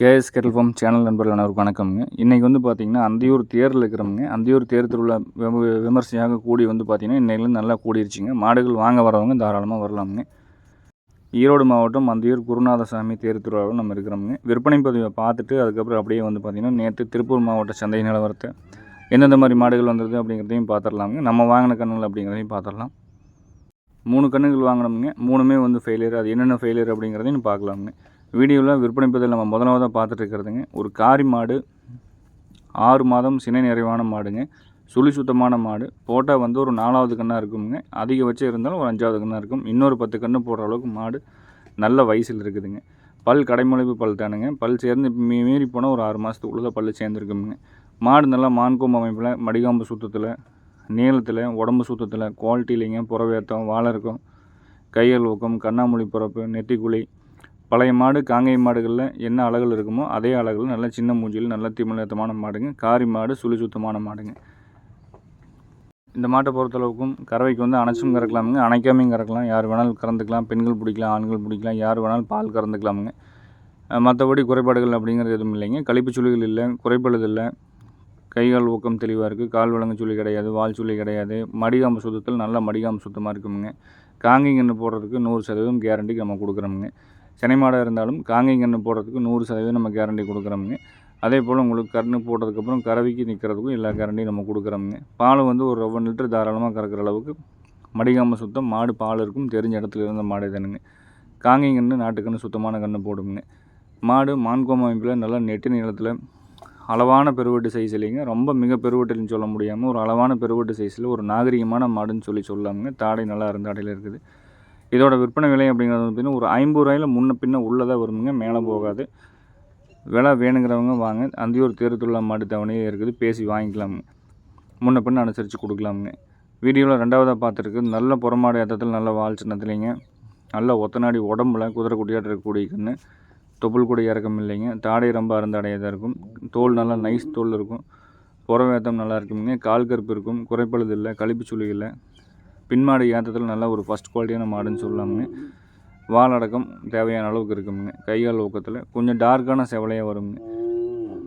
KS kettle form channel நண்பர்கள் அனைவருக்கும் வணக்கம்ங்க. இன்றைக்கி வந்து பார்த்திங்கன்னா அந்தியூர் தேரில் இருக்கிறவங்க அந்தியூர் தேர் திருவிழா விம- விமர்சையாக கூடி வந்து பார்த்திங்கன்னா இன்னையிலேருந்து நல்லா கூடிருச்சுங்க. மாடுகள் வாங்க வரவங்க தாராளமாக வரலாமுங்க. ஈரோடு மாவட்டம் அந்தியூர் குருநாதசாமி தேர் திருவிழாவில் நம்ம இருக்கிறோமுங்க. விற்பனை பதிவை பார்த்துட்டு அதுக்கப்புறம் அப்படியே வந்து பார்த்திங்கன்னா நேற்று திருப்பூர் மாவட்ட சந்தை நிலவரத்தை எந்தெந்த மாதிரி மாடுகள் வந்தது அப்படிங்கிறதையும் பார்த்துடலாமுங்க. நம்ம வாங்கின கண்ணுகள் அப்படிங்கிறதையும் பார்த்துடலாம். மூணு கண்ணுகள் வாங்கினோமுங்க. மூணுமே வந்து ஃபெயிலியர் அது என்னென்ன ஃபெயிலியர் அப்படிங்கிறதையும் பார்க்கலாமுங்க. வீடியோவில் விற்பனை பதில் நம்ம முதலாவதாக பார்த்துட்டு இருக்கிறதுங்க ஒரு காரி மாடு ஆறு மாதம் சினை நிறைவான மாடுங்க. சுழி சுத்தமான மாடு. போட்டால் வந்து ஒரு நாலாவது கண்ணாக இருக்குங்க அதிகபட்சம் இருந்தாலும் ஒரு அஞ்சாவது கண்ணாக இருக்கும். இன்னொரு பத்து கன்று போடுற அளவுக்கு மாடு நல்ல வயசில் இருக்குதுங்க. பல் கடைமுளைப்பு பல் தானுங்க. பல் சேர்ந்து மீ மீறி போனால் ஒரு ஆறு மாதத்துக்கு மாதத்துக்குள்ளே பல் சேர்ந்துருக்குங்க மாடு நல்லா மான்கோம்பு அமைப்பில் மடிகாம்பு சுத்தத்தில் நீளத்தில் உடம்பு சுத்தத்தில் இல்லைங்க. புறவேத்தம் வாழை இருக்கும் கையல் ஊக்கம் கண்ணாமூலி பிறப்பு நெத்திக்குழி பழைய மாடு காங்கை மாடுகளில் என்ன அழகுல இருக்குமோ அதே அழகுல நல்ல சின்ன மூஞ்சியில் நல்ல திமிழத்தமான மாடுங்க. காரி மாடு சுழி சுத்தமான மாடுங்க. இந்த மாட்டை பொறுத்தளவுக்கும் கறவைக்கு வந்து அணைச்சும் கறக்கலாமுங்க. அணைக்காமையும் கறக்கலாம். யார் வேணாலும் கறந்துக்கலாம். பெண்கள் பிடிக்கலாம் ஆண்கள் பிடிக்கலாம். யார் வேணாலும் பால் கறந்துக்கலாமுங்க. மற்றபடி குறைபாடுகள் அப்படிங்கிறது எதுவும் இல்லைங்க. கழிப்பு சுழிகள் இல்லை குறைபாடுகள் இல்லை. கை கால் ஊக்கம் தெளிவாக இருக்குது கால் வழங்கு சுழி கிடையாது வால் சுழி கிடையாது. மடிகாம்பு சுத்தத்தில் நல்ல மடிகாம்பு சுத்தமாக இருக்குமுங்க. காங்கிங்கன்று போடுறதுக்கு நூறு சதவீதம் கேரண்டிக்கு நம்ம கொடுக்குறோமுங்க. சென்னை மாடாக இருந்தாலும் காங்கை கன்று போடுறதுக்கு நூறு சதவீதம் நம்ம கேரண்டி கொடுக்குறோமுங்க. அதே போல் உங்களுக்கு கன்று போட்டதுக்கப்புறம் கறவைக்கு நிற்கிறதுக்கும் எல்லா கேரண்டியும் நம்ம கொடுக்குறோமுங்க. பால் வந்து ஒரு ஒவ்வொரு லிட்டர் தாராளமாக கறக்கிற அளவுக்கு மடிகாமல் சுத்தம் மாடு பால் இருக்கும் தெரிஞ்ச இடத்துல இருந்த மாடு தானுங்க. காங்கை கன்று நாட்டுக்கன்று சுத்தமான கன்று போடுங்க மாடு மான்கோம் அமைப்பில் நல்லா நெட்டு நீளத்தில் அளவான பெருவெட்டு சைஸ் இல்லைங்க. ரொம்ப மிக பெருவெட்டுன்னு சொல்ல முடியாமல் ஒரு அளவான பெருவெட்டு சைஸில் ஒரு நாகரிகமான மாடுன்னு சொல்லி சொல்லாமுங்க தாடை நல்லா இருந்த இருக்குது. இதோட விற்பனை விலை அப்படிங்கிறது வந்து பார்த்தீங்கன்னா ஒரு ஐம்பது ரூபாயில் முன்ன பின்ன உள்ளதாக வருமுங்க. மேலே போகாது. விலை வேணுங்கிறவங்க வாங்க. அந்தியூர் தேர்துள்ள மாட்டு தவணையே இருக்குது. பேசி வாங்கிக்கலாமுங்க. முன்ன பின்ன அனுசரித்து கொடுக்கலாமுங்க. வீடியோவில் ரெண்டாவதாக பார்த்துருக்கு. நல்ல புறமாடு ஏற்றத்தில் நல்ல வால் சின்னத்துலேங்க. நல்ல ஒத்தநாடி உடம்புல குதிரை குட்டியாட்டு இருக்கக்கூடிய கண்ணு. தொப்புள் கூட இறக்கம் இல்லைங்க. தாடை ரொம்ப அருந்தடையாக தான் இருக்கும். தோல் நல்லா நைஸ் தோல் இருக்கும். புறவேத்தம் நல்லா இருக்குமுங்க. கால் கருப்பு இருக்கும். குறைப்பழுது இல்லை. கழிப்பு சுழி இல்லை. பின்மாடு ஏற்றத்தில் நல்ல ஒரு ஃபஸ்ட் குவாலிட்டியான மாடுன்னு சொல்லலாமுங்க வால் அடக்கம் தேவையான அளவுக்கு இருக்குமுங்க. கைகால் ஊக்கத்தில் கொஞ்சம் டார்க்கான செவலையாக வருங்க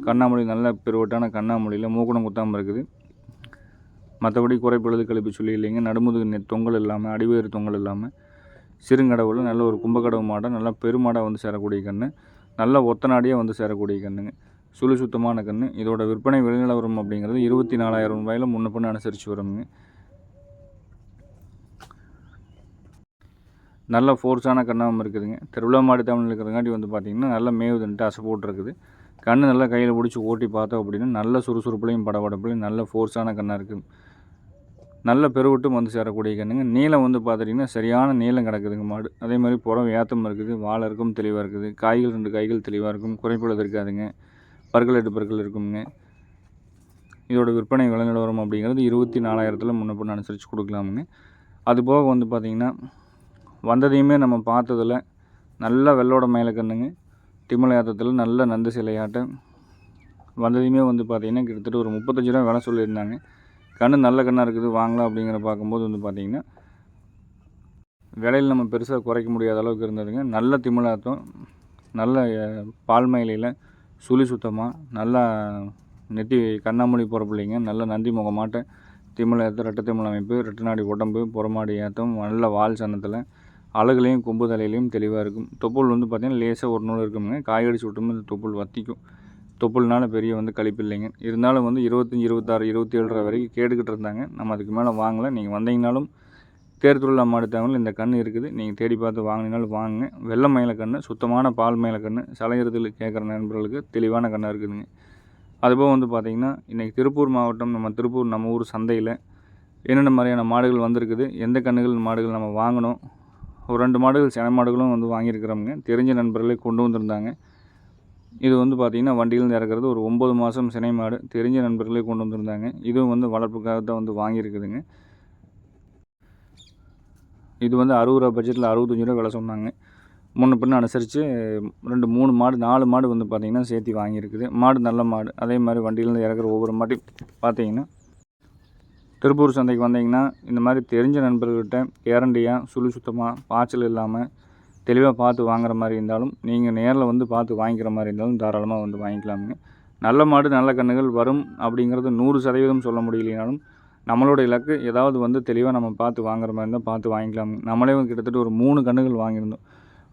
கண்ணாமொழி நல்ல பெருவட்டான கண்ணாமொழியில் மூக்குணம் குத்தாமல் இருக்குது. மற்றபடி குறைப்பழுது கழிப்பு சொல்லி இல்லைங்க. நடுமுதுகு நெ தொங்கல் இல்லாமல் அடிவேறு தொங்கல் இல்லாமல் சிறுங்கடவுள் நல்ல ஒரு கும்பக்கடவு மாடை நல்லா பெருமாடாக வந்து சேரக்கூடிய கன்று நல்ல ஒத்தநாடியாக வந்து சேரக்கூடிய கன்றுங்க சுழி சுத்தமான கன்று இதோட விற்பனை வெளிநிலவரம் அப்படிங்கிறது இருபத்தி நாலாயிரம் ரூபாயில் முன்ன பின்ன அனுசரித்து வருங்க நல்ல ஃபோர்ஸான கண்ணாமல் இருக்குதுங்க. திருவிழா மாடு தமிழ் இருக்கிறங்காட்டி வந்து பார்த்திங்கன்னா நல்ல மேவுதுன்ட்டு அசை போட்டுருக்குது. கண்ணு நல்லா கையில் பிடிச்சி ஓட்டி பார்த்தோம் அப்படின்னா நல்ல சுறுசுறுப்புலையும் படபடப்புலையும் நல்ல ஃபோர்ஸான கண்ணாக இருக்குது நல்ல பெருவிட்டும் வந்து சேரக்கூடிய கண்ணுங்க. நீளம் வந்து பார்த்துட்டிங்கன்னா சரியான நீளம் கிடக்குதுங்க மாடு. அதே மாதிரி புறம் ஏத்தம் இருக்குது வாழை இருக்கும் தெளிவாக இருக்குது. காய்கள் ரெண்டு காய்கள் தெளிவாக இருக்கும். குறைப்பழுது இருக்காதுங்க பற்கள் எட்டு பற்கள் இருக்குங்க. இதோட விற்பனை விலை நிலவரம் அப்படிங்கிறது இருபத்தி நாலாயிரத்தில் முன்னே பின்ன அனுசரித்து கொடுக்கலாமுங்க. அதுபோக வந்து பார்த்திங்கன்னா வந்ததையுமே நம்ம பார்த்ததில் நல்ல வெள்ளோட மேலே கண்ணுங்க. திமிழ ஏற்றத்தில் நல்ல நந்து சிலையாட்டம் வந்ததையுமே வந்து பார்த்திங்கன்னா கிட்டத்தட்ட ஒரு முப்பத்தஞ்சு ரூபா விலை சொல்லியிருந்தாங்க. கண்ணு நல்ல கண்ணாக இருக்குது வாங்கலாம் அப்படிங்கிற பார்க்கும்போது வந்து பார்த்திங்கன்னா விலையில் நம்ம பெருசாக குறைக்க முடியாத அளவுக்கு இருந்ததுங்க. நல்ல திமிழாத்தம் நல்ல பால் மயிலையில் சுழி சுத்தமாக நல்லா நெத்தி கண்ணாமூடி பிறப்பில்லைங்க நல்ல நந்தி முகமாட்ட திமிழ ஏற்ற ரெட்டை திமிழ் அமைப்பு ரெட்டநாடி உடம்பு புறமாடி ஏற்றம் நல்ல வால் சன்னத்தில் அழகுலையும் கொம்பு தலையிலையும் தெளிவாக இருக்கும். தொப்புள் வந்து பார்த்திங்கன்னா லேசாக ஒரு நூல் இருக்குங்க காய்கறி விட்டோம்னா இந்த தொப்புள் வத்திக்கும். தொப்புள்னால பெரிய வந்து கழிப்பு இல்லைங்க. இருந்தாலும் வந்து இருபத்தஞ்சி இருபத்தாறு இருபத்தி ஏழு ரூபா வரைக்கும் கேட்டுக்கிட்டு இருந்தாங்க. நம்ம அதுக்கு மேலே வாங்கலை. நீங்கள் வந்தீங்கனாலும் தேர் திருவிழா மாடு இந்த கன்று இருக்குது. நீங்கள் தேடி பார்த்து வாங்கினாலும் வாங்குங்க. வெள்ளை மயில கன்று சுத்தமான பால் மயில கன்று சலையிறதுல கேட்குற நண்பர்களுக்கு தெளிவான கண்ணாக இருக்குதுங்க. அதுபோக வந்து பார்த்திங்கன்னா இன்றைக்கி திருப்பூர் மாவட்டம் நம்ம திருப்பூர் நம்ம ஊர் சந்தையில் என்னென்ன மாதிரியான மாடுகள் வந்திருக்குது? எந்த கண்ணுகள் மாடுகள் நம்ம வாங்கணும்? ஒரு ரெண்டு மாடுகள் சினை மாடுகளும் வந்து வாங்கியிருக்கிறோமுங்க தெரிஞ்ச நண்பர்களே கொண்டு வந்திருந்தாங்க. இது வந்து பார்த்திங்கன்னா வண்டியிலேருந்து இறக்குறது ஒரு ஒம்பது மாதம் சினை மாடு. தெரிஞ்ச நண்பர்களே கொண்டு வந்திருந்தாங்க. இதுவும் வந்து வளர்ப்புக்காக தான் வந்து வாங்கியிருக்குதுங்க. இது வந்து அறுபது ரூபா பட்ஜெட்டில் அறுபத்தஞ்சு ரூபா விலை சொன்னாங்க. முன்ன பின்ன அனுசரித்து ரெண்டு மூணு மாடு நாலு மாடு வந்து பார்த்திங்கன்னா சேர்த்து வாங்கியிருக்குது. மாடு நல்ல மாடு. அதே மாதிரி வண்டியிலேருந்து இறக்குற ஒவ்வொரு மாட்டையும் பார்த்திங்கன்னா திருப்பூர் சந்தைக்கு வந்தீங்கன்னா இந்த மாதிரி தெரிஞ்ச நண்பர்கள்கிட்ட கேரண்டியாக சுழி சுத்தமாக பாய்ச்சல் இல்லாமல் தெளிவாக பார்த்து வாங்குற மாதிரி இருந்தாலும் நீங்கள் நேரில் வந்து பார்த்து வாங்கிக்கிற மாதிரி இருந்தாலும் தாராளமாக வந்து வாங்கிக்கலாமுங்க. நல்ல மாடு நல்ல கன்றுகள் வரும் அப்படிங்கிறது நூறு சதவீதம் சொல்ல முடியலைனாலும் நம்மளோட இலக்கு ஏதாவது வந்து தெளிவாக நம்ம பார்த்து வாங்குற மாதிரி இருந்தால் பார்த்து வாங்கிக்கலாம் நம்மளே வந்து கிட்டத்தட்ட ஒரு மூணு கன்றுகள் வாங்கியிருந்தோம்.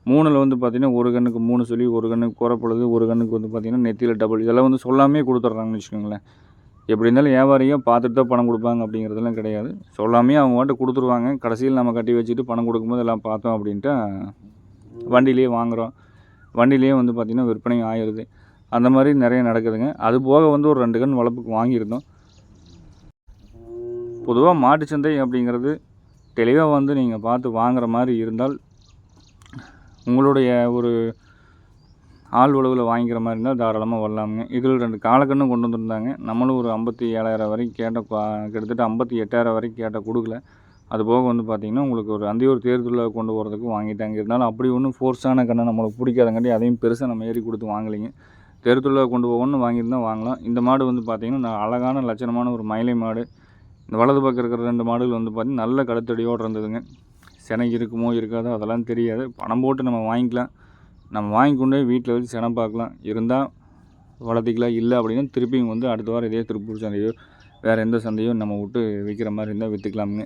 மூணில் வந்து பார்த்திங்கன்னா ஒரு கண்ணுக்கு மூணு சொல்லி ஒரு கண்ணுக்கு குறப்பொழுது ஒரு கண்ணுக்கு வந்து பார்த்திங்கன்னா நெத்தியில் டபுள் இதெல்லாம் வந்து சொல்லாமே கொடுத்துட்றாங்கன்னு வச்சுக்கோங்களேன். எப்படி இருந்தாலும் வியாபாரியும் பார்த்துட்டு தான் பணம் கொடுப்பாங்க அப்படிங்கிறதெல்லாம் கிடையாது. சொல்லாமே அவங்க வாட்டு கொடுத்துருவாங்க. கடைசியில் நம்ம கட்டி வச்சுட்டு பணம் கொடுக்கும்போது எல்லாம் பார்த்தோம் அப்படின்ட்டு வண்டியிலேயே வாங்குகிறோம் வண்டியிலேயே வந்து பார்த்திங்கன்னா விற்பனை ஆயிடுது. அந்த மாதிரி நிறைய நடக்குதுங்க. அது போக வந்து ஒரு ரெண்டு கண் வளர்ப்புக்கு வாங்கியிருந்தோம். பொதுவாக மாட்டு சந்தை அப்படிங்கிறது தெளிவாக வந்து நீங்கள் பார்த்து வாங்குகிற மாதிரி இருந்தால் உங்களுடைய ஒரு ஆள் உழவில் வாங்கிக்கிற மாதிரி இருந்தால் தாராளமாக வரலாமுங்க. இதில் ரெண்டு காலக்கண்ணும் கொண்டு வந்திருந்தாங்க. நம்மளும் ஒரு ஐம்பத்தி ஏழாயிரம் வரைக்கும் கேட்ட கிட்டத்தட்ட ஐம்பத்தி எட்டாயிரம் வரைக்கும் கேட்ட கொடுக்கல. அது போக வந்து பார்த்திங்கன்னா உங்களுக்கு ஒரு அந்தியூர் தேர்தலில் கொண்டு போகிறதுக்கு வாங்கிட்டாங்க. இருந்தாலும் அப்படி ஒன்றும் ஃபோர்ஸான கண்ணை நம்மளுக்கு பிடிக்காதங்காட்டி அதையும் பெருசாக நம்ம ஏறி கொடுத்து வாங்கலைங்க. தெருத்துள்ள கொண்டு போகணும்னு வாங்கியிருந்தால் வாங்கலாம். இந்த மாடு வந்து பார்த்திங்கன்னா நான் அழகான லட்சணமான ஒரு மயிலை மாடு. இந்த வலது பக்கம் இருக்கிற ரெண்டு மாடுகள் வந்து பார்த்திங்கன்னா நல்ல கழுத்தடியோடு இருந்ததுங்க. செனை இருக்குமோ இருக்காதோ அதெல்லாம் தெரியாது. பணம் போட்டு நம்ம வாங்கிக்கலாம். நம்ம வாங்கி கொண்டு போய் வீட்டில் வச்சு சினை பார்க்கலாம். இருந்தால் வளர்த்திக்கலாம். இல்லை அப்படின்னா திருப்பியும் வந்து அடுத்த வாரம் இதே திருப்பூர் சந்தையோ வேறு எந்த சந்தையோ நம்ம விட்டு விற்கிற மாதிரி இருந்தால் விற்றுக்கலாமுங்க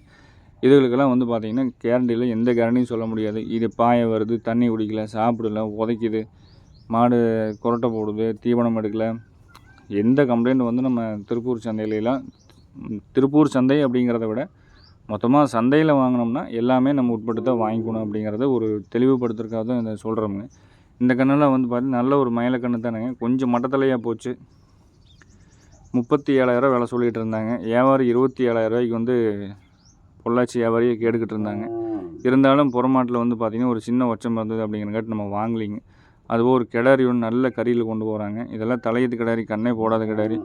இதுகளுக்கெல்லாம் வந்து பார்த்திங்கன்னா கேரண்டியில் எந்த கேரண்டியும் சொல்ல முடியாது. இது பாய வருது தண்ணி குடிக்கல சாப்பிடல உதைக்குது மாடு குரட்டை போடுது தீவனம் எடுக்கல. எந்த கம்ப்ளைண்ட் வந்து நம்ம திருப்பூர் சந்தையிலலாம் திருப்பூர் சந்தை அப்படிங்கிறத விட மொத்தமாக சந்தையில் வாங்கினோம்னா எல்லாமே நம்ம உட்பட்டு தான் வாங்கிக்கணும் அப்படிங்கிறத ஒரு தெளிவுபடுத்துறதுக்காக தான் இதை சொல்கிறோமுங்க இந்த கண்ணெல்லாம் வந்து பார்த்தீங்கன்னா நல்ல ஒரு மயில கண்ணு தானேங்க. கொஞ்சம் மட்டத்தலையாக போச்சு. முப்பத்தி ஏழாயிரம் விலை சொல்லிகிட்டு இருந்தாங்க. வியாபாரி இருபத்தி ஏழாயிரம் வந்து பொள்ளாச்சி வியாபாரியை கேட்டுக்கிட்டு இருந்தாங்க. இருந்தாலும் புறமாட்டில் வந்து பார்த்திங்கன்னா ஒரு சின்ன ஒச்சம் இருந்தது அப்படிங்கிறங்காட்டி நம்ம வாங்கலிங்க. அதுபோல் ஒரு கிடாரி ஒன்று நல்ல கறியில் கொண்டு போகிறாங்க இதெல்லாம் தலையத்து கிடாரி கண்ணே போடாத கிடாரி.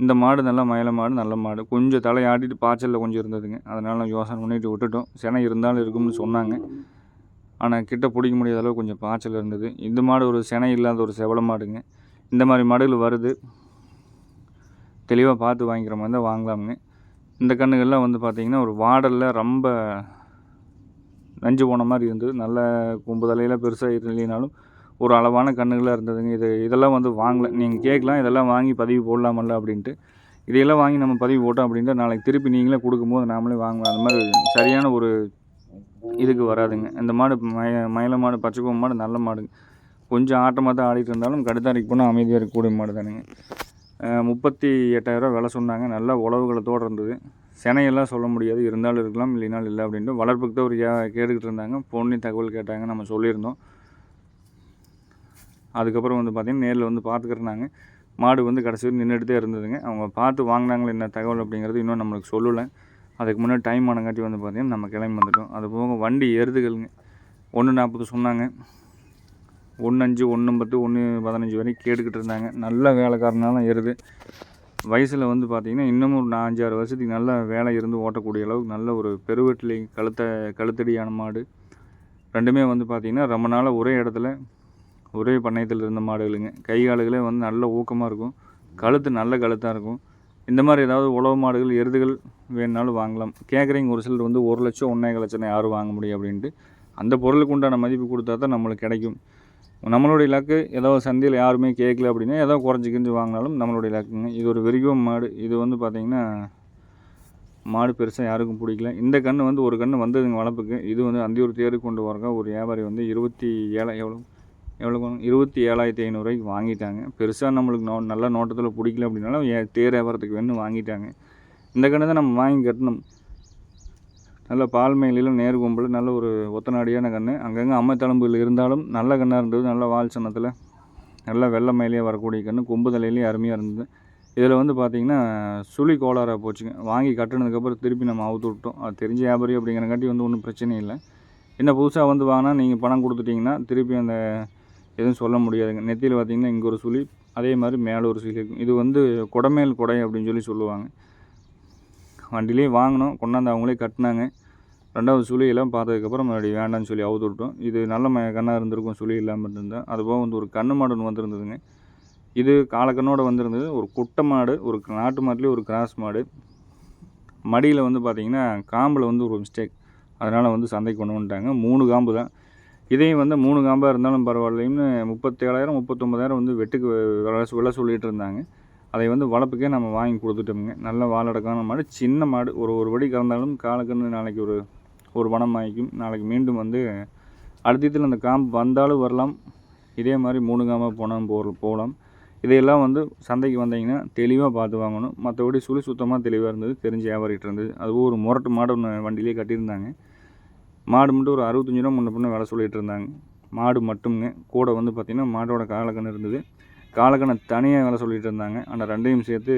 இந்த மாடு நல்ல மயில மாடு நல்ல மாடு. கொஞ்சம் தலையாட்டிட்டு பாய்ச்சலில் கொஞ்சம் இருந்ததுங்க. அதனால் யோசனை பண்ணிட்டு விட்டுட்டோம். சென இருந்தாலும் இருக்கும்னு சொன்னாங்க. ஆனால் கிட்ட பிடிக்க முடியாத அளவு கொஞ்சம் பாய்ச்சல் இருந்தது. இந்த மாடு ஒரு செனை இல்லாத ஒரு செவல மாடுங்க. இந்த மாதிரி மாடுகள் வருது. தெளிவாக பார்த்து வாங்கிக்கிற மாதிரி தான் வாங்கலாமுங்க இந்த கண்ணுகள்லாம் வந்து பார்த்திங்கன்னா ஒரு வாடலில் ரொம்ப நஞ்சு போன மாதிரி இருந்தது. நல்ல கொம்பு தலையெல்லாம் பெருசாக இல்லைனாலும் ஒரு அளவான கண்ணுகளாக இருந்ததுங்க. இது இதெல்லாம் வந்து வாங்கலை. நீங்கள் கேட்கலாம் இதெல்லாம் வாங்கி பதிவு போடலாமல்ல அப்படின்ட்டு. இதையெல்லாம் வாங்கி நம்ம பதிவு போட்டோம் அப்படின்ட்டு நாளைக்கு திருப்பி நீங்களே கொடுக்கும்போது நாமளே வாங்கலாம். அந்த மாதிரி சரியான ஒரு இதுக்கு வராதுங்க. இந்த மாடு மய மயில மாடு பச்சைக்கோம்பு மாடு நல்ல மாடுங்க. கொஞ்சம் ஆட்டமாக தான் ஆடிட்டு இருந்தாலும் கடுத்தாரிக்கு போனால் அமைதியாக இருக்கக்கூடிய மாடு தானுங்க முப்பத்தி எட்டாயிரரூவா விலை சொன்னாங்க. நல்லா உழவுகளத்தோடு இருந்தது. சினையெல்லாம் சொல்ல முடியாது. இருந்தாலும் இருக்கலாம் இல்லைனாலும் இல்லை அப்படின்ட்டு வளர்ப்புக்கு தான் ஒரு கே- கேட்டுக்கிட்டு இருந்தாங்க. பொண்ணு தகவல் கேட்டாங்க. நம்ம சொல்லியிருந்தோம். அதுக்கப்புறம் வந்து பார்த்திங்கன்னா நேரில் வந்து பார்த்துக்கிறனாங்க மாடு வந்து கடைசி வரைக்கும் நின்றுட்டே இருந்ததுங்க. அவங்க பார்த்து வாங்கினாங்களே என்ன தகவல் அப்படிங்கிறது இன்னும் நம்மளுக்கு சொல்லலை. அதுக்கு முன்னாடி டைம் ஆனங்காட்டி வந்து பார்த்திங்கன்னா நம்ம கிளம்பி வந்துட்டோம். அது போக வண்டி ஏறுதுகளுங்க. ஒன்று நாற்பது சொன்னாங்க. ஒன்று அஞ்சு ஒன்று பத்து ஒன்று பதினஞ்சு வரைக்கும் கேட்டுக்கிட்டு இருந்தாங்க. நல்ல வேலைக்காரனாலும் ஏறுது. வயசில் வந்து பார்த்திங்கன்னா இன்னமும் ஒரு அஞ்சாறு வருஷத்துக்கு நல்ல வேலை இருந்து ஓட்டக்கூடிய அளவுக்கு நல்ல ஒரு பெருவெட்டிலை கழுத்த கழுத்தடியான மாடு. ரெண்டுமே வந்து பார்த்திங்கன்னா ரொம்ப நாளாக ஒரே இடத்துல ஒரே பண்ணையத்தில் இருந்த மாடுகளுங்க. கை காலுகளே வந்து நல்ல ஊக்கமாக இருக்கும். கழுத்து நல்ல கழுத்தாக இருக்கும். இந்த மாதிரி ஏதாவது உழவு மாடுகள் எருதுகள் வேணுனாலும் வாங்கலாம். கேட்குறீங்க ஒரு சிலர் வந்து ஒரு லட்சம் ஒன்றே லட்சம் யாரும் வாங்க முடியும் அப்படின்ட்டு அந்த பொருளுக்கு உண்டான மதிப்பு கொடுத்தா தான் நம்மளுக்கு கிடைக்கும். நம்மளுடைய இலக்கு ஏதோ சந்தையில் யாருமே கேட்கல அப்படின்னா ஏதோ குறைஞ்சி கிஞ்சி வாங்கினாலும் நம்மளுடைய இலக்குங்க. இது ஒரு விரிவம் மாடு. இது வந்து பார்த்திங்கன்னா மாடு பெருசாக யாருக்கும் பிடிக்கல. இந்த கன்று வந்து ஒரு கன்று வந்ததுங்க வளர்ப்புக்கு. இது வந்து அந்தியூர் தேருக்கு கொண்டு வரங்க ஒரு வியாபாரி வந்து இருபத்தி ஏழை எவ்வளோ எவ்வளோ இருபத்தி ஏழாயிரத்தி ஐநூறுரூவாய்க்கு வாங்கிட்டாங்க. பெருசாக நம்மளுக்கு நோ நல்ல நோட்டத்தில் பிடிக்கல அப்படின்னாலும் ஏ- தேர் வியாபாரத்துக்கு வேணும் வாங்கிட்டாங்க. இந்த கன்று தான் நம்ம வாங்கி கட்டணும். நல்ல பால் மேலிலும் நேர் கொம்பில் நல்ல ஒரு ஒத்தநாடியான கன்று அங்கங்கே அம்மைத்தளம்புகள் இருந்தாலும் நல்ல கண்ணாக இருந்தது. நல்ல வால் சன்னத்தில் நல்ல வெள்ளை மயிலே வரக்கூடிய கன்று கொம்பு தலையிலேயே அருமையாக இருந்தது. இதில் வந்து பார்த்திங்கன்னா சுழி கோளாறாக போச்சுங்க. வாங்கி கட்டினதுக்கப்புறம் திருப்பி நம்ம அவுத்து விட்டோம். அது தெரிஞ்ச வியாபாரி அப்படிங்கிறங்காட்டி வந்து ஒன்றும் பிரச்சனை இல்லை. என்ன புதுசாக வந்து வாங்கினா நீங்கள் பணம் கொடுத்துட்டிங்கன்னா திருப்பி அந்த எதுவும் சொல்ல முடியாதுங்க. நெத்தியில் பார்த்தீங்கன்னா இங்கே ஒரு சுழி அதே மாதிரி மேலே ஒரு சுழி இருக்கும் இது வந்து குடமேல் குடை அப்படின்னு சொல்லி சொல்லுவாங்க. வண்டிலேயே வாங்கினோம் கொண்டாந்து அவங்களே கட்டினாங்க. ரெண்டாவது சுழியெல்லாம் பார்த்ததுக்கப்புறம் மறுபடியும் வேண்டாம்னு சொல்லி அவுத்து விட்டோம். இது நல்ல ம கண்ணாக இருந்திருக்கும் சுழி இல்லாமல் இருந்தேன் அதுபோக வந்து ஒரு கண்ணு மாடு ஒன்று வந்திருந்ததுங்க. இது காலக்கண்ணோட வந்திருந்தது. ஒரு குட்டை மாடு ஒரு நாட்டு மாட்டுலேயே ஒரு கிராஸ் மாடு. மடியில் வந்து பார்த்திங்கன்னா காம்பில் வந்து ஒரு மிஸ்டேக் அதனால் வந்து சந்தைக்கு கொண்டு வந்துட்டாங்க. மூணு காம்பு தான். இதையும் வந்து மூணு காம்பாக இருந்தாலும் பரவாயில்லைன்னு முப்பத்தேழாயிரம் முப்பத்தொம்பதாயிரம் வந்து வெட்டுக்கு விலை விலை சொல்லிகிட்டு இருந்தாங்க. அதை வந்து வளர்ப்புக்கே நம்ம வாங்கி கொடுத்துட்டோமுங்க. நல்ல வாழடக்கான மாடு சின்ன மாடு. ஒரு ஒரு படி கறந்தாலும் காலக்கன்று நாளைக்கு ஒரு ஒரு பணம் வாங்கிக்கும். நாளைக்கு மீண்டும் வந்து அடுத்தத்தில் அந்த காம்பு வந்தாலும் வரலாம். இதே மாதிரி மூணு காம்பாக போனாலும் போ போகலாம். இதையெல்லாம் வந்து சந்தைக்கு வந்தீங்கன்னா தெளிவாக பார்த்து வாங்கணும். மற்றபடி சுழி சுத்தமாக தெளிவாக இருந்தது. தெரிஞ்சு வியாபாரிகிட்ட இருந்தது. அதுவும் ஒரு முரட்டு மாடு ஒன்று வண்டியிலே கட்டியிருந்தாங்க. மாடு மட்டும் ஒரு அறுபத்தஞ்சி ரூபா முன்ன பின்ன விலை சொல்லிகிட்டு இருந்தாங்க. மாடு மட்டும்ங்க. கூட வந்து பார்த்திங்கன்னா மாட்டோட காலக்கண் இருந்தது. காலக்கணை தனியாக விலை சொல்லிகிட்டு இருந்தாங்க. ஆனால் ரெண்டையும் சேர்த்து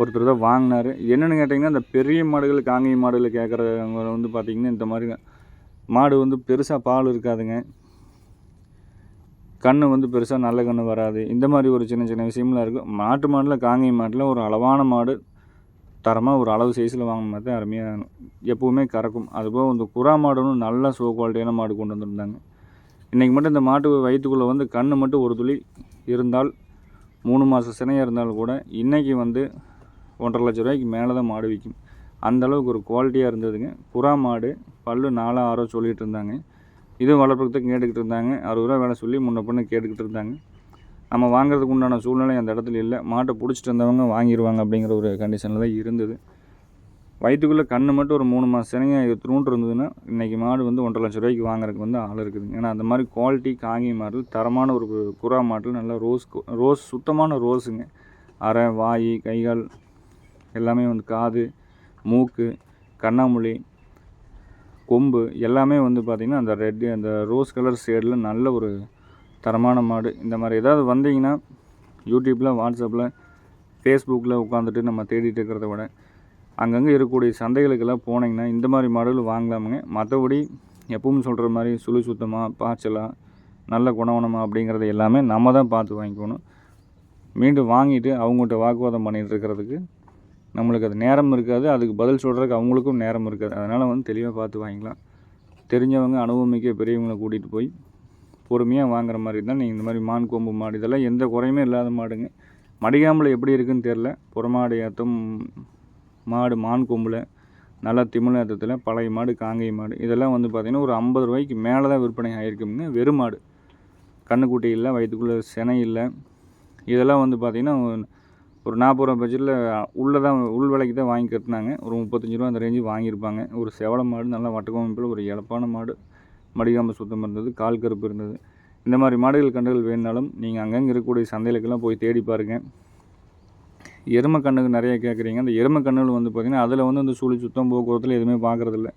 ஒருத்தர் தான் வாங்கினார். என்னென்னு கேட்டிங்கன்னா இந்த பெரிய மாடுகள் காங்கேய மாடுகள் கேட்குறவங்க வந்து பார்த்திங்கன்னா இந்த மாதிரி மாடு வந்து பெருசாக பால் இருக்காதுங்க. கன்று வந்து பெருசாக நல்ல கன்று வராது. இந்த மாதிரி ஒரு சின்ன சின்ன விஷயம்லாம் இருக்கும். மாட்டு மாடில் காங்கேய மாட்டில் ஒரு அளவான மாடு தரமாக ஒரு அளவு சைஸில் வாங்கின மாதிரி தான் அருமையாக எப்போவுமே கறக்கும். அதுபோக இந்த குறா மாடுன்னு நல்ல சோ குவாலிட்டியான மாடு கொண்டு வந்திருந்தாங்க. இன்றைக்கி மட்டும் இந்த மாட்டு வயிற்றுக்குள்ளே வந்து கண் மட்டும் ஒரு துளி இருந்தால் மூணு மாதம் சினையாக இருந்தாலும் கூட இன்றைக்கி வந்து ஒன்றரை லட்ச ரூபாய்க்கு மேலே தான் மாடு விற்கும் அந்தளவுக்கு ஒரு குவாலிட்டியாக இருந்ததுங்க. புறா மாடு பல்லு நாலோ ஆறோ சொல்லிகிட்டு இருந்தாங்க. இதுவும் வளர்ப்புக்கு கேட்டுக்கிட்டு இருந்தாங்க. அறுபது ரூபா வேலை சொல்லி முன்ன பொண்ணு கேட்டுக்கிட்டு இருந்தாங்க. நம்ம வாங்குறதுக்கு உண்டான சூழ்நிலை அந்த இடத்துல இல்லை. மாட்டை பிடிச்சிட்டு வந்தவங்க வாங்கிடுவாங்க அப்படிங்கிற ஒரு கண்டிஷனில் தான் இருந்தது. வயிற்றுக்குள்ளே கன்று மட்டும் ஒரு மூணு மாதம் சினைங்க தூண்டு இருந்ததுன்னா இன்றைக்கி மாடு வந்து ஒன்றரை லட்ச ரூபாய்க்கு வாங்குறதுக்கு வந்து ஆள் இருக்குதுங்க ஏன்னா அந்த மாதிரி குவாலிட்டி காங்கி மாடல் தரமான ஒரு புறா மாடல் நல்லா ரோஸ் ரோஸ் சுத்தமான ரோஸுங்க அரை வாய் கைகால் எல்லாமே வந்து காது மூக்கு கண்ணாமூலி கொம்பு எல்லாமே வந்து பார்த்திங்கன்னா அந்த ரெட்டு அந்த ரோஸ் கலர் ஷேடில் நல்ல ஒரு தரமான மாடு. இந்த மாதிரி ஏதாவது வந்தீங்கன்னா யூடியூப்பில் வாட்ஸ்அப்பில் ஃபேஸ்புக்கில் உட்காந்துட்டு நம்ம தேடிட்டு இருக்கிறத விட அங்கங்கே இருக்கக்கூடிய சந்தைகளுக்கெல்லாம் போனீங்கன்னா இந்த மாதிரி மாடுகள் வாங்கலாமுங்க. மற்றபடி எப்பவும் சொல்கிற மாதிரி சுழி சுத்தமாக பாய்ச்சலாக நல்ல குணவனமாக அப்படிங்கிறது எல்லாமே நம்ம தான் பார்த்து வாங்கிக்கணும். மீண்டும் வாங்கிட்டு அவங்கள்ட்ட வாக்குவாதம் பண்ணிகிட்டு இருக்கிறதுக்கு நம்மளுக்கு அது நேரம் இருக்காது. அதுக்கு பதில் சொல்கிறதுக்கு அவங்களுக்கும் நேரம் இருக்காது. அதனால் வந்து தெளிவாக பார்த்து வாங்கிக்கலாம். தெரிஞ்சவங்க அனுபவமிக்க பெரியவங்களை கூட்டிகிட்டு போய் பொறுமையாக வாங்குற மாதிரி இருந்தால் நீங்கள் இந்த மாதிரி மான் கொம்பு மாடு இதெல்லாம் எந்த குறையுமே இல்லாத மாடுங்க. மடிகாம்பில் எப்படி இருக்குதுன்னு தெரில புறமாடு ஏற்றம் மாடு மான் கொம்பில் நல்லா திமிழ் பழைய மாடு காங்கை மாடு. இதெல்லாம் வந்து பார்த்திங்கன்னா ஒரு ஐம்பது ரூபாய்க்கு மேலே தான் விற்பனை ஆகிருக்குங்க வெறும் மாடு. கண்ணுக்குட்டி இல்லை வயிற்றுக்குள்ளே செனை இல்லை. இதெல்லாம் வந்து பார்த்திங்கன்னா ஒரு நாற்பது ரூபா பட்ஜெட்டில் உள்ளே தான் உள் விலைக்கு தான் வாங்கி கட்டினாங்க. ஒரு முப்பத்தஞ்சு ரூபா அந்த ரேஞ்சு வாங்கியிருப்பாங்க. ஒரு செவலை மாடு நல்லா வட்டக்கோமைப்பில் ஒரு இழப்பான மாடு. மடிகாம்பு சுத்தம் இருந்தது கால் கருப்பு இருந்தது. இந்த மாதிரி மாடுகள் கன்றுகள் வேணுனாலும் நீங்கள் அங்கங்கே இருக்கக்கூடிய சந்தைகளுக்கெல்லாம் போய் தேடி பாருங்கள் எருமை கண்ணுக்கு நிறைய கேட்குறீங்க அந்த எருமை கண்ணுகள் வந்து பார்த்திங்கன்னா அதில் வந்து அந்த சூழி சுத்தம் போக்குவரத்தில் எதுவுமே பார்க்குறதில்ல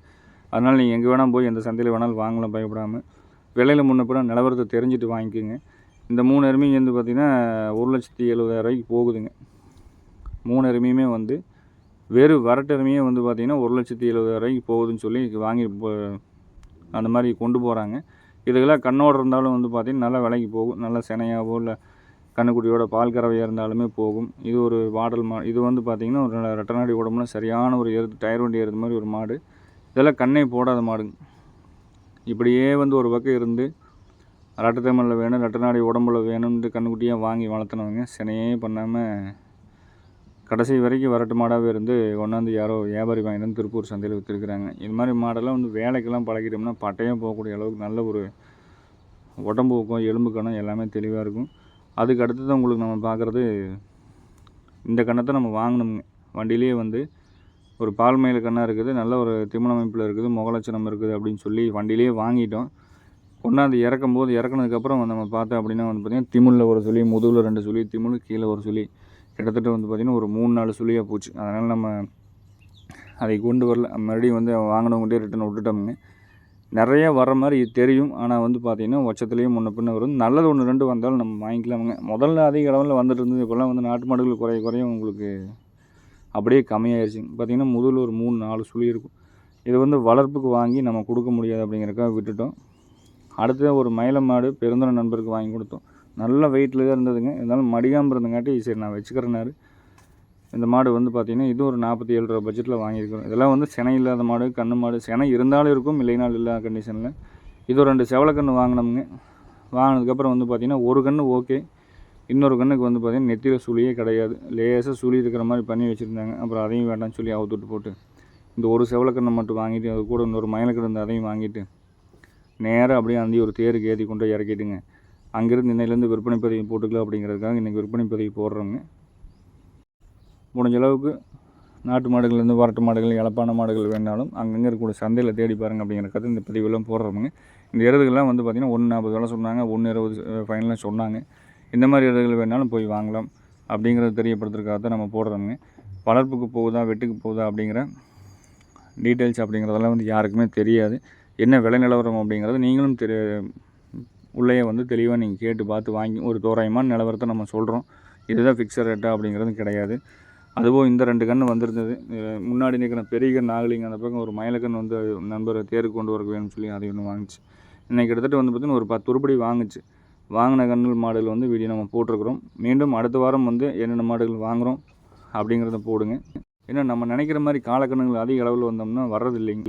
அதனால் நீங்கள் எங்கே வேணால் போய் எந்த சந்தையில் வேணாலும் வாங்கலாம் பயப்படாமல் விலையில் முன்னப்பட நிலவரத்தை தெரிஞ்சுட்டு வாங்கிக்கோங்க. இந்த மூணு எருமையும் வந்து பார்த்திங்கன்னா ஒரு லட்சத்தி எழுபதாயிரம் ரூபாய்க்கு போகுதுங்க. மூணு எருமையுமே வந்து வெறும் வரட்டு எருமையே வந்து பார்த்திங்கன்னா ஒரு லட்சத்தி எழுபதாயிரரூபாய்க்கு போகுதுன்னு சொல்லி வாங்கி அந்த மாதிரி கொண்டு போகிறாங்க இதுக்கெல்லாம் கண்ணோடு இருந்தாலும் வந்து பார்த்திங்கன்னா நல்லா விலைக்கு போகும். நல்லா சினையாவோ இல்லை கண்ணுக்குட்டியோட பால் கறவையாக இருந்தாலுமே போகும். இது ஒரு வாடல் மா இது வந்து பார்த்திங்கன்னா ஒரு ரெட்டநாடி உடம்புல சரியான ஒரு எருது டயர் வண்டி ஏறுது மாதிரி ஒரு மாடு. இதெல்லாம் கண்ணை போடாத மாடுங்க. இப்படியே வந்து ஒரு பக்கம் இருந்து ரட்டத்தமிழில் வேணும் ரெட்டநாடி உடம்புல வேணும்னு கண்ணுக்குட்டியாக வாங்கி வளர்த்துனவங்க சினையே பண்ணாமல் கடைசி வரைக்கும் வரட்டு மாடாகவே இருந்து கொண்டாந்து யாரோ வியாபாரி வாங்கிட்டு திருப்பூர் சந்தையில் விற்றுருக்குறாங்க இது மாதிரி மாடெல்லாம் வந்து வேலைக்கெல்லாம் பழகிட்டோம்னா பட்டையும் போகக்கூடிய அளவுக்கு நல்ல ஒரு உடம்பு ஊக்கம் எலும்பு கணம் எல்லாமே தெளிவாக இருக்கும். அதுக்கு அடுத்து தான் உங்களுக்கு நம்ம பார்க்குறது இந்த கண்ணத்தை நம்ம வாங்கினோம் வண்டியிலேயே வந்து ஒரு பால் மயில் கண்ணாக இருக்குது நல்ல ஒரு திமிழ் அமைப்பில் இருக்குது முகலட்சணம் இருக்குது அப்படின்னு சொல்லி வண்டியிலேயே வாங்கிட்டோம். கொண்டாந்து இறக்கும்போது இறக்குனதுக்கப்புறம் நம்ம பார்த்தோம் அப்படின்னா வந்து பார்த்திங்கன்னா திமிழில் ஒரு சொல்லி முதுகில் ரெண்டு சொல்லி திமிழ் கீழே ஒரு சொல்லி கிட்டத்தட்ட வந்து பார்த்திங்கன்னா ஒரு மூணு நாலு சுழியாக போச்சு. அதனால் நம்ம அதை கொண்டு வரல. மறுபடியும் வந்து வாங்கினவங்கள்டே ரிட்டன் விட்டுட்டோம்ங்க. நிறைய வர மாதிரி தெரியும். ஆனால் வந்து பார்த்திங்கன்னா உச்சத்துலேயும் முன்ன பின்ன வரும். நல்லது ஒன்று ரெண்டு வந்தாலும் நம்ம வாங்கிக்கலாமுங்க. முதல்ல அதிக அளவில் வந்துட்டு இருந்தது. இப்போல்லாம் வந்து நாட்டு மாடுகள் குறைய குறைய உங்களுக்கு அப்படியே கம்மியாயிருச்சுங்க. பார்த்திங்கன்னா முதல்ல ஒரு மூணு நாலு சுழி இருக்கும். இது வந்து வளர்ப்புக்கு வாங்கி நம்ம கொடுக்க முடியாது அப்படிங்கிறக்காக விட்டுட்டோம். அடுத்து ஒரு மயில மாடு பெருந்தன நண்பருக்கு வாங்கி கொடுத்தோம். நல்ல வெயிட்டில் தான் இருந்ததுங்க. இருந்தாலும் மடியாமல் இருந்தங்காட்டி சரி நான் வச்சுக்கிறேன்னாரு. இந்த மாடு வந்து பார்த்திங்கன்னா இது ஒரு நாற்பத்தி ஏழு ரூபா பட்ஜெட்டில் வாங்கியிருக்கிறோம். இதெல்லாம் வந்து சினை இல்லாத மாடு கண்ணு மாடு செனை இருந்தாலும் இருக்கும் இல்லைனாலும் இல்லாத கண்டிஷனில் இது ஒரு ரெண்டு செவலக்கன்று வாங்கினோமுங்க. வாங்கினதுக்கப்புறம் வந்து பார்த்திங்கன்னா ஒரு கன்று ஓகே. இன்னொரு கண்ணுக்கு வந்து பார்த்திங்கன்னா நெத்தியில் சுழியே கிடையாது. லேசாக சுழி இருக்கிற மாதிரி பண்ணி வச்சுருந்தாங்க. அப்புறம் அதையும் வேண்டாம்னு சொல்லி அவுத்துட்டு போட்டு இந்த ஒரு செவலக்கண்ணை மட்டும் வாங்கிட்டு அது கூட இன்னொரு மயிலக்கண்ணு அதையும் வாங்கிட்டு நேராக அப்படியே அந்தியூர் தேருக்கு ஏற்றி கொண்டு இறக்கிட்டுங்க. அங்கேருந்து இன்னையிலேருந்து விற்பனை பதிவு போட்டுக்கலாம் அப்படிங்கிறதுக்காக இன்றைக்கி விற்பனை பதிவு போடுறோங்க. முடிஞ்ச அளவுக்கு நாட்டு மாடுகள்லேருந்து வரட்டு மாடுகள் இழப்பான மாடுகள் வேணாலும் அங்கங்கே இருக்கக்கூடிய சந்தையில் தேடி பாருங்க அப்படிங்கிறக்காக இந்த பதிவெல்லாம் போடுறோமுங்க. இந்த எருதுகள்லாம் வந்து பார்த்திங்கன்னா ஒன்று நாற்பது வேலை சொன்னாங்க ஒன்று இருபது ஃபைனலாக சொன்னாங்க. இந்த மாதிரி எருதுகள் வேணாலும் போய் வாங்கலாம் அப்படிங்கிறத தெரியப்படுத்துறதுக்காக தான் நம்ம போடுறோமுங்க. வளர்ப்புக்கு போகுதா வெட்டுக்கு போகுதா அப்படிங்கிற டீட்டெயில்ஸ் அப்படிங்கிறதெல்லாம் வந்து யாருக்குமே தெரியாது. என்ன விலை நிலவரம் அப்படிங்கிறது நீங்களும் தெரிய உள்ளேயே வந்து தெளிவாக நீங்கள் கேட்டு பார்த்து வாங்கி ஒரு தோராயமான நிலவரத்தை நம்ம சொல்கிறோம் இதுதான் ஃபிக்ஸட் ரேட்டா அப்படிங்கிறது கிடையாது. அதுவும் இந்த ரெண்டு கன்று வந்திருந்தது. முன்னாடி நிற்கிற பெரிய கன்று நாகலிங்க அந்த பக்கம் ஒரு மயிலக்கன்று வந்து நண்பர் தேருக்கு கொண்டு வர வேணும்னு சொல்லி அதை ஒன்று வாங்கிச்சு. இன்னைக்கு கிட்டத்தட்ட வந்து பார்த்திங்கன்னா ஒரு பத்து உருப்படி வாங்குச்சு. வாங்கின கன்று மாடுகள் வந்து வீடியோ நம்ம போட்டிருக்கிறோம். மீண்டும் அடுத்த வாரம் வந்து என்னென்ன மாடுகள் வாங்குகிறோம் அப்படிங்கிறத போடுங்க. ஏன்னா நம்ம நினைக்கிற மாதிரி காலக்கண்ணுகள் அதிக அளவில் வந்தோம்னா வர்றது இல்லைங்க